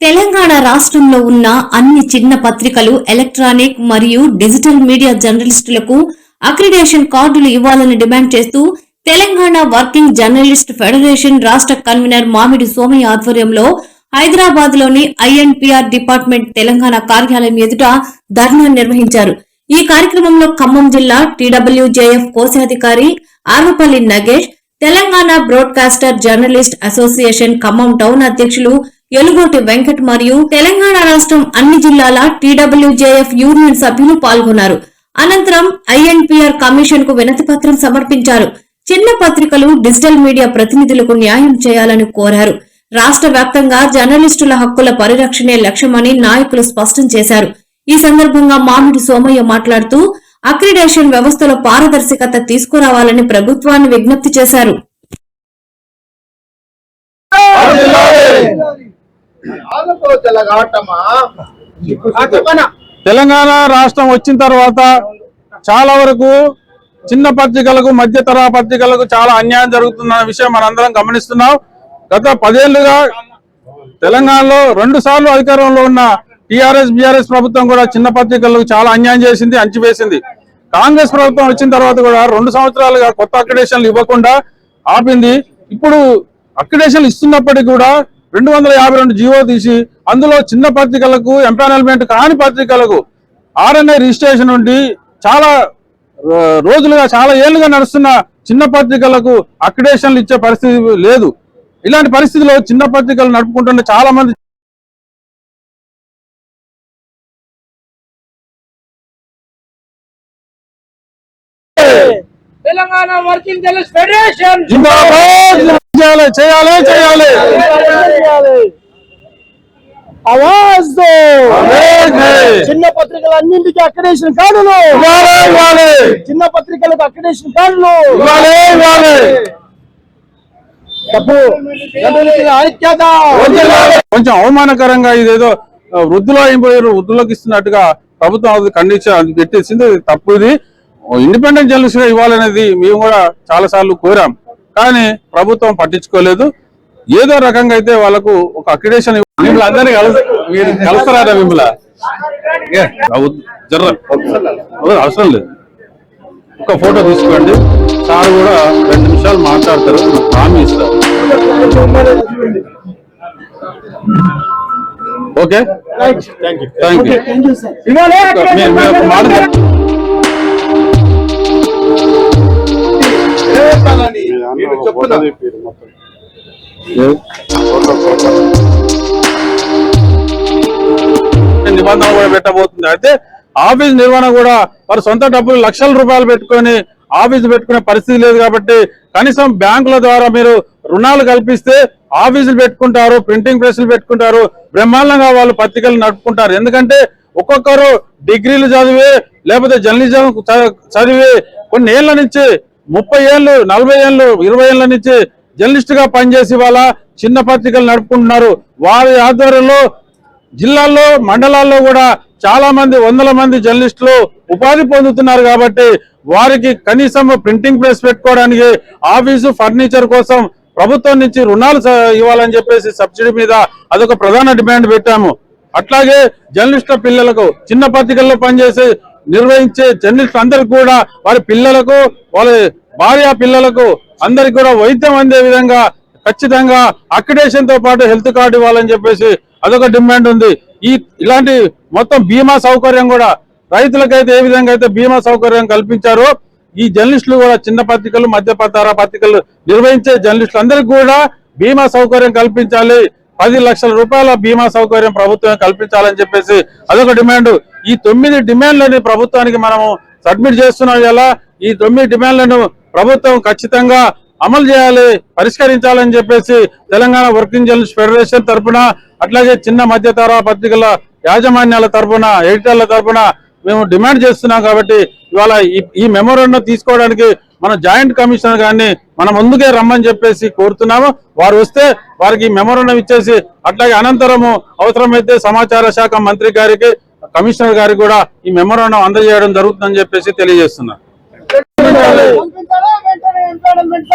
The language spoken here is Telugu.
తెలంగాణ రాష్ట్రంలో ఉన్న అన్ని చిన్న పత్రికలు ఎలక్ట్రానిక్ మరియు డిజిటల్ మీడియా జర్నలిస్టులకు అక్రిడేషన్ కార్డులు ఇవ్వాలని డిమాండ్ చేస్తూ తెలంగాణ వర్కింగ్ జర్నలిస్ట్ ఫెడరేషన్ రాష్ట్ర కన్వీనర్ మామిడి సోమయ్య ఆధ్వర్యంలో హైదరాబాద్లోని ఐఎన్పిఆర్ డిపార్ట్మెంట్ తెలంగాణ కార్యాలయం ఎదుట ధర్నా నిర్వహించారు. ఈ కార్యక్రమంలో ఖమ్మం జిల్లా టీడబ్ల్యూజేఎఫ్ కోశాధికారి Arvapalli Nagesh Telangana broadcaster journalist association Khammam town అధ్యక్షులు ఎలుగోటి వెంకట్ మరియు తెలంగాణ రాష్ట్రం అన్ని జిల్లాల టీడబ్ల్యూజేఎఫ్ యూనియన్ సభ్యులు పాల్గొన్నారు. అనంతరం ఐఎన్పిఆర్ కమిషన్కు వినతి పత్రం సమర్పించారు. చిన్న పత్రికలు డిజిటల్ మీడియా ప్రతినిధులకు న్యాయం చేయాలని కోరారు. రాష్ట్ర వ్యాప్తంగా జర్నలిస్టుల హక్కుల పరిరక్షణే లక్ష్యమని నాయకులు స్పష్టం చేశారు. ఈ సందర్భంగా మామిడి సోమయ్య మాట్లాడుతూ అక్రిడేషన్ వ్యవస్థలో పారదర్శకత తీసుకురావాలని ప్రభుత్వాన్ని విజ్ఞప్తి చేశారు. తెలంగాణ రాష్ట్రం వచ్చిన తర్వాత చాలా వరకు చిన్న పత్రికలకు మధ్య తరహా పత్రికలకు చాలా అన్యాయం జరుగుతుందన్న విషయం మనందరం గమనిస్తున్నాం. గత పదేళ్ళుగా తెలంగాణలో రెండు సార్లు అధికారంలో ఉన్న టిఆర్ఎస్ బిఆర్ఎస్ ప్రభుత్వం కూడా చిన్న పత్రికలకు చాలా అన్యాయం చేసింది అంచివేసింది కాంగ్రెస్ ప్రభుత్వం వచ్చిన తర్వాత కూడా రెండు సంవత్సరాలుగా కొత్త అక్రిడేషన్లు ఇవ్వకుండా ఆపింది. ఇప్పుడు అక్రిడేషన్లు ఇస్తున్నప్పటికీ కూడా రెండు వందల యాభై రెండు జీవో తీసి అందులో చిన్న పత్రికలకు ఎంపానల్మెంట్ కాని పత్రికలకు ఆర్ఎన్ఐ రిజిస్ట్రేషన్ ఉండి చాలా రోజులుగా చాలా ఏళ్ళుగా నడుస్తున్న చిన్న పత్రికలకు అక్రిడేషన్లు ఇచ్చే పరిస్థితి లేదు. ఇలాంటి పరిస్థితిలో చిన్న పత్రికలు నడుపుకుంటున్న చాలా మంది తెలంగాణ వర్కింగ్ జర్నలిస్ట్ ఫెడరేషన్! చేయాలి చేయాలి చేయాలి. చిన్న పత్రికలు అన్నింటికి అక్రిడేషన్ కార్డులు. చిన్న పత్రికలకు అక్రిడేషన్ కార్డులు. డబ్బు కొంచెం అవమానకరంగా ఇదేదో వృద్ధులు అయిపోయారు వృద్ధులకు ఇస్తున్నట్టుగా ప్రభుత్వం అది ఖండించి అది పెట్టేసింది తప్పు ఇది. ఇండిపెండెంట్ జర్నలిస్ట్గా ఇవ్వాలనేది మేము కూడా చాలా సార్లు కోరాం. కానీ ప్రభుత్వం పట్టించుకోలేదు. ఏదో రకంగా అయితే వాళ్ళకు ఒక అక్రిడేషన్ మిమ్మల్ని అందరినీ కలుసు మీరు కలుస్తారా మిమ్మల్ని. జర్ర అవసరం లేదు. ఒక ఫోటో తీసుకోండి. సార్ కూడా రెండు నిమిషాలు మాట్లాడతారు. హామీ ఇస్తారు. ఓకే? థ్యాంక్ యూ ఒక మాట చెప్పండి. నేను చెప్తున్నా. నిబంధన కూడా పెట్టబోతుంది. అయితే ఆఫీస్ నిర్వహణ కూడా వారు సొంత డబ్బులు లక్షల రూపాయలు పెట్టుకొని ఆఫీస్ పెట్టుకునే పరిస్థితి లేదు కాబట్టి కనీసం బ్యాంకుల ద్వారా మీరు రుణాలు కల్పిస్తే ఆఫీసులు పెట్టుకుంటారు ప్రింటింగ్ ప్రెస్లు పెట్టుకుంటారు బ్రహ్మాండంగా వాళ్ళు పత్రికలు నడుపుకుంటారు. ఎందుకంటే ఒక్కొక్కరు డిగ్రీలు చదివి లేకపోతే జర్నలిజం చ- చదివి కొన్ని ఏళ్ళ నుంచి ముప్పై ఏళ్ళు నలభై ఏళ్ళు ఇరవై ఏళ్ళ నుంచి జర్నలిస్ట్గా పనిచేసి వాళ్ళ చిన్న పత్రికలు నడుపుకుంటున్నారు. వారి ఆధ్వర్యంలో జిల్లాల్లో మండలాల్లో కూడా చాలా మంది వందల మంది జర్నలిస్టులు ఉపాధి పొందుతున్నారు కాబట్టి వారికి కనీసం ప్రింటింగ్ ప్రెస్ పెట్టుకోవడానికి ఆఫీసు ఫర్నిచర్ కోసం ప్రభుత్వం నుంచి రుణాలు ఇవ్వాలని చెప్పేసి సబ్సిడీ మీద అదొక ప్రధాన డిమాండ్ పెట్టాము. అట్లాగే జర్నలిస్టుల పిల్లలకు చిన్న పత్రికల్లో పనిచేసే నిర్వహించే జర్నలిస్టులు అందరికి కూడా వారి పిల్లలకు వాళ్ళ భార్య పిల్లలకు అందరికి కూడా వైద్యం అందే విధంగా ఖచ్చితంగా అక్రిడేషన్తో పాటు హెల్త్ కార్డు ఇవ్వాలని చెప్పేసి అదొక డిమాండ్ ఉంది. ఈ ఇలాంటి మొత్తం బీమా సౌకర్యం కూడా రైతులకైతే ఏ విధంగా అయితే బీమా సౌకర్యం కల్పించారో ఈ జర్నలిస్టులు కూడా చిన్న పత్రికలు మధ్య పత్రికలు నిర్వహించే జర్నలిస్టులు అందరికీ కూడా బీమా సౌకర్యం కల్పించాలి. పది లక్షల రూపాయల బీమా సౌకర్యం ప్రభుత్వం కల్పించాలని చెప్పేసి అదొక డిమాండ్ ఈ తొమ్మిది డిమాండ్లని ప్రభుత్వానికి మనము సబ్మిట్ చేస్తున్నాం ఇలా ఈ తొమ్మిది డిమాండ్లను ప్రభుత్వం ఖచ్చితంగా అమలు చేయాలి పరిష్కరించాలని చెప్పేసి తెలంగాణ వర్కింగ్ జర్నలిస్ట్ ఫెడరేషన్ తరఫున అట్లాగే చిన్న మధ్య పత్రికల యాజమాన్యాల తరఫున ఎడిటర్ల తరఫున మేము డిమాండ్ చేస్తున్నాం కాబట్టి ఇవాళ ఈ- ఈ తీసుకోవడానికి మన జాయింట్ కమిషనర్ గారిని మనం ముందుకే రమ్మని చెప్పేసి కోరుతున్నాము. వారు వస్తే వారికి మెమోరండం ఇచ్చేసి అట్లాగే అనంతరము అవసరమైతే సమాచార శాఖ మంత్రి గారికి కమిషనర్ గారికి కూడా ఈ మెమోరండం అందజేయడం జరుగుతుందని చెప్పేసి తెలియజేస్తున్నారు ఎంపానల్మెంట్